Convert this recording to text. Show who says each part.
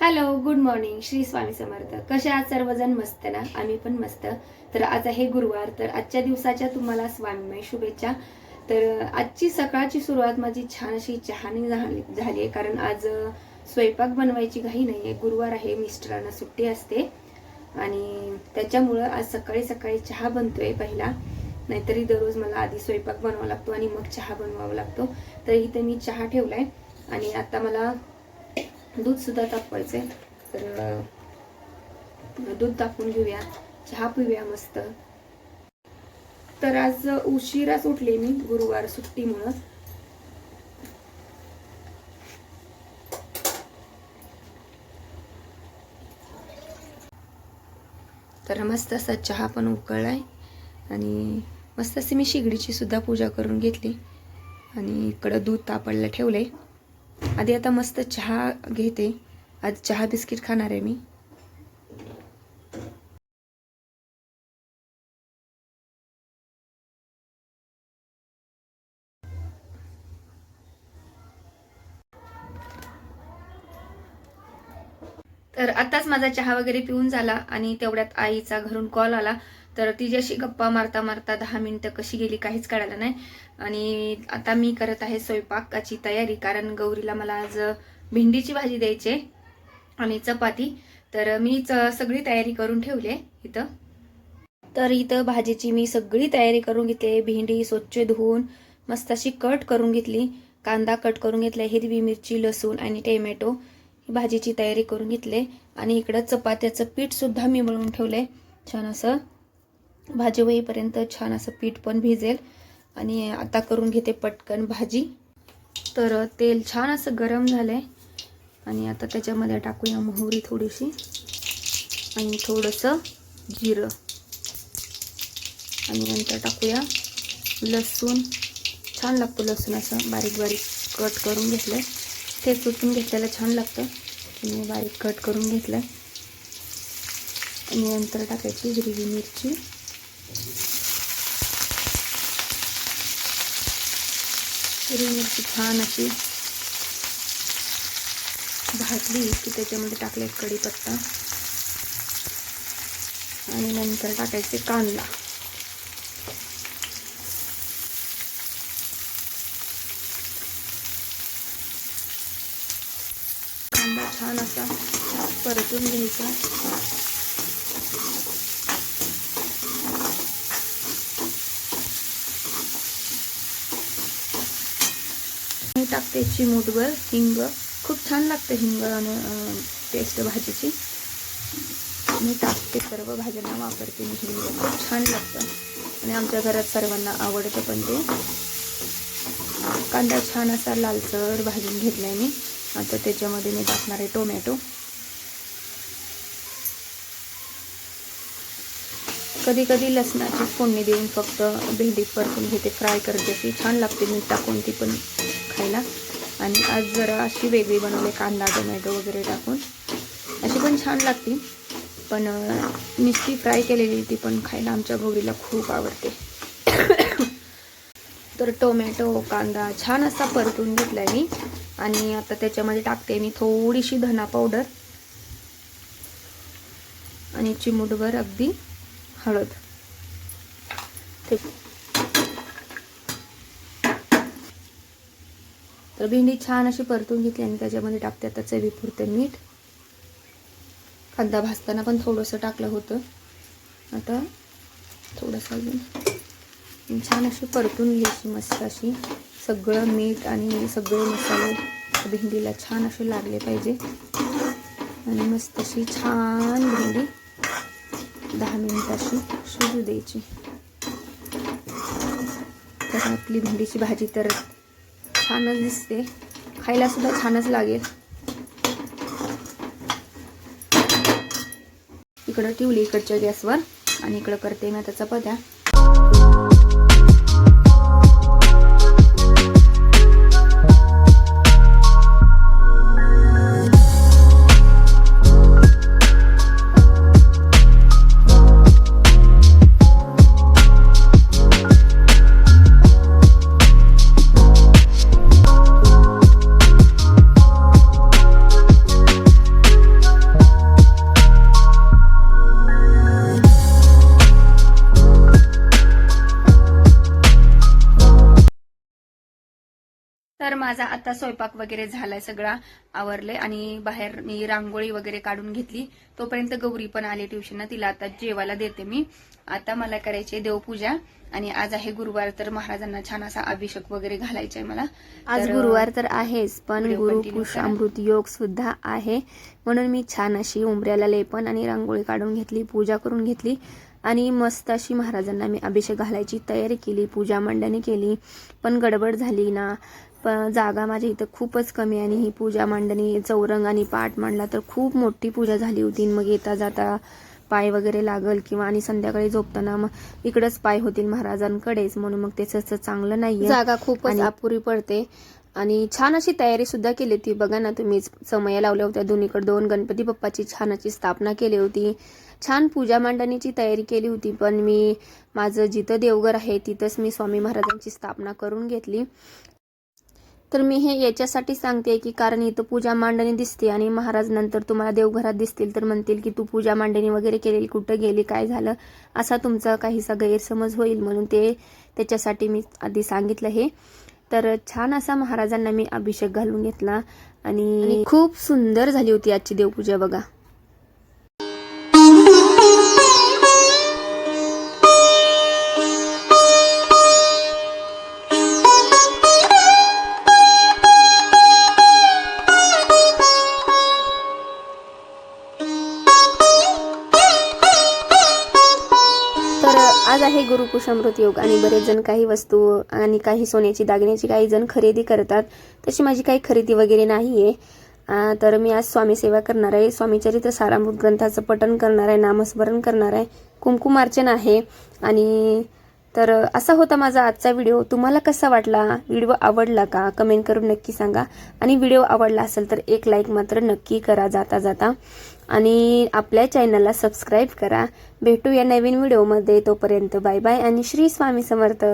Speaker 1: Hello good morning Shri Swami Samarth. कसे आहात सर्वजण? मस्त ना? आम्ही पण मस्त. तर आज आहे गुरुवार तर आजच्या दिवसाच्या तुम्हाला स्वामीमय शुभेच्छा. तर आजची सकाळची सुरुवात माझी छान अशी चहाने झाली झाली आहे कारण आज स्वयंपाक बनवायची घाई नाही आहे गुरुवार आहे मिस्टरांना सुट्टी असते. आणि त्याच्यामुळं आज सकाळी सकाळी चहा बनतोय पहिला. नाहीतरी दररोज मला आधी स्वयंपाक बनवावा लागतो आणि मग चहा बनवावा लागतो. तर इथे मी चहा ठेवला आहे आणि आता मला दूध सुद्धा तापवायचंय. तर दूध तापून घेऊया. चहा पिऊया मस्त. तर आज उशिराच उठले मी गुरुवार सुट्टीमुळं. तर मस्त असा चहा पण उकळलाय आणि मस्त असे मी शिगडीची सुद्धा पूजा करून घेतली. आणि इकडं दूध तापडलं ठेवलंय. आधी आता मस्त चहा घेते. आज चहा बिस्किट खाणार आहे मी. तर आताच माझा चहा वगैरे पिऊन झाला आणि तेवढ्यात आईचा घरून कॉल आला. तर तिच्याशी गप्पा मारता मारता दहा मिनिटं कशी गेली काहीच कळालं नाही. आणि आता मी करत आहे स्वयंपाकाची तयारी कारण गौरीला मला आज भेंडीची भाजी द्यायची आहे आणि चपाती. तर मी च- सगळी तयारी करून ठेवली आहे इथं. तर इथं भाजीची मी सगळी तयारी करून घेतली भेंडी स्वच्छ धुवून मस्त अशी कट करून घेतली. कांदा कट करून घेतला हिरवी मिरची लसूण आणि टोमॅटो ही भाजीची तयारी करून घेतली आणि इकडं चपात्याचं पीठसुद्धा मी मी मळून आहे छान असं भाजी होईपर्यंत छान असं पीठ पण भिजेल. आणि आता करून घेते पटकन भाजी. तर तेल छान असं गरम झालं आहे आणि आता त्याच्यामध्ये टाकूया मोहरी थोडीशी. आणि थोडंसं जिरं. आणि नंतर टाकूया लसूण. छान लागतो लसूण असं बारीक बारीक कट करून घेतलं ते सुटून घेतलेलं छान लागतं. मी बारीक कट करून घेतलं आणि नंतर टाकायची हिरवी मिरची. हिरवी मिरची छान अशी भाजली की त्याच्यामध्ये टाकले कढीपत्ता आणि नंतर टाकायचे कांदा. कांदा छान असा परतून घ्यायचा. टाकते चिमूटभर हिंग. खूप छान लागतं हिंग आणि टेस्ट भाजीची. मी टाकते सर्व भाज्यांना वापरते मी हिंग. खूप छान लागतं. आणि आमच्या घरात सर्वांना आवडतं पण ते. कांदा छान असा लालसर भाजून घेतलाय मी. आता त्याच्यामध्ये मी टाकणार आहे टोमॅटो. कधी कधी लसणाची फोडणी देऊन फक्त भेंडी परतून घेते. फ्राय करते ती. छान लागते. मीठ टाकून ती पण. खायला आणि आज जरा अशी वेगळी बनवले कांदा टोमॅटो वगैरे टाकून. अशी पण छान लागते. पण नुसती फ्राय केलेली ती पण खायला आमच्या गौरीला खूप आवडते. तर टोमॅटो कांदा छान असा परतून घेतलाय मी. आणि आता त्याच्यामध्ये टाकते मी थोडीशी धना पावडर. आणि चिमूटभर अगदी हळद. ते तर भेंडी छान अशी परतून घेतली आणि त्याच्यामध्ये टाकते आता चवीपुरतं मीठ. कांदा भाजताना पण थोडंसं टाकलं होतं. आता थोडंसं अजून. छान अशी परतून घ्यायची मस्त अशी. सगळं मीठ आणि सगळे मसाले भेंडीला छान असे लागले पाहिजे. आणि मस्त अशी छान भेंडी दहा मिनिटाशी शिजू द्यायची. तर आपली भेंडीची भाजी तर छानच दिसते. खायला सुद्धा छानच लागेल. इकडं ठेवली इकडच्या गॅसवर आणि इकडं करते मी आता चपात्या.
Speaker 2: माझा आता स्वयंपाक वगैरे झालाय सगळा आवरले आणि बाहेर मी रांगोळी वगैरे काढून घेतली. तोपर्यंत गौरी पण आली ट्युशनला तिला आता जेवायला देते मी. आता मला करायची देवपूजा आणि आज आहे गुरुवार तर महाराजांना छान असा अभिषेक वगैरे घालायचा आहे मला.
Speaker 1: आज
Speaker 2: तर,
Speaker 1: गुरुवार तर आहेच पण गुरु. अमृत योग सुद्धा आहे. म्हणून मी छान अशी उंबऱ्याला लेपन आणि रांगोळी काढून घेतली पूजा करून घेतली. आणि मस्त अशी महाराजांना मी अभिषेक घालायची तयारी केली पूजा मांडणी केली. पण गडबड झाली ना. पण जागा माझ्या इथं खूपच कमी आणि ही पूजा मांडणी चौरंग आणि पाठ मांडला तर खूप मोठी पूजा झाली होती. मग येता जाता पाय वगैरे लागल किंवा आणि संध्याकाळी झोपताना मग इकडंच पाय होतील महाराजांकडेच. म्हणून मग त्याचं चांगलं नाहीये. जागा खूपच अपुरी पडते. आणि छान अशी तयारी सुद्धा केली होती. बघा ना तुम्ही समय लावल्या होत्या. दोन्हीकडे दोन गणपती बाप्पाची छान अशी स्थापना केली होती. छान पूजा मांडणीची तयारी केली होती. पण मी माझं जिथं देवघर आहे तिथंच मी स्वामी महाराजांची स्थापना करून घेतली. तर मी हे याच्यासाठी सांगते की कारण इथं पूजा मांडणी दिसते आणि महाराज नंतर तुम्हाला देवघरात दिसतील तर म्हणतील की तू पूजा मांडणी वगैरे केलेली कुठं गेली काय झालं? असा तुमचा काहीसा गैरसमज होईल म्हणून ते त्याच्यासाठी मी आधी सांगितलं हे. तर छान असा महाराजांना मी अभिषेक घालून घेतला आणि खूप सुंदर झाली होती आजची देवपूजा बघा. गुरुकुशामृत योग आणि बरेच जण काही वस्तू आणि काही सोन्याची दागिन्याची काही जण खरेदी करतात. तशी माझी काही खरेदी वगैरे नाही आहे तर मी आज स्वामी सेवा करणार आहे. स्वामीचरित्र सारामृत ग्रंथाचं पठण करणार आहे. नामस्मरण करणार आहे. कुंकुमार्चन आहे. आणि तर असा होता माझा आजचा व्हिडिओ. तुम्हाला कसा वाटला? व्हिडिओ आवडला का? कमेंट करून नक्की सांगा. आणि व्हिडिओ आवडला असेल तर एक लाईक मात्र नक्की करा जाता जाता. आणि आपल्या चॅनलला सबस्क्राईब करा. भेटू या नवीन व्हिडिओमध्ये. तोपर्यंत बाय बाय आणि श्री स्वामी समर्थ.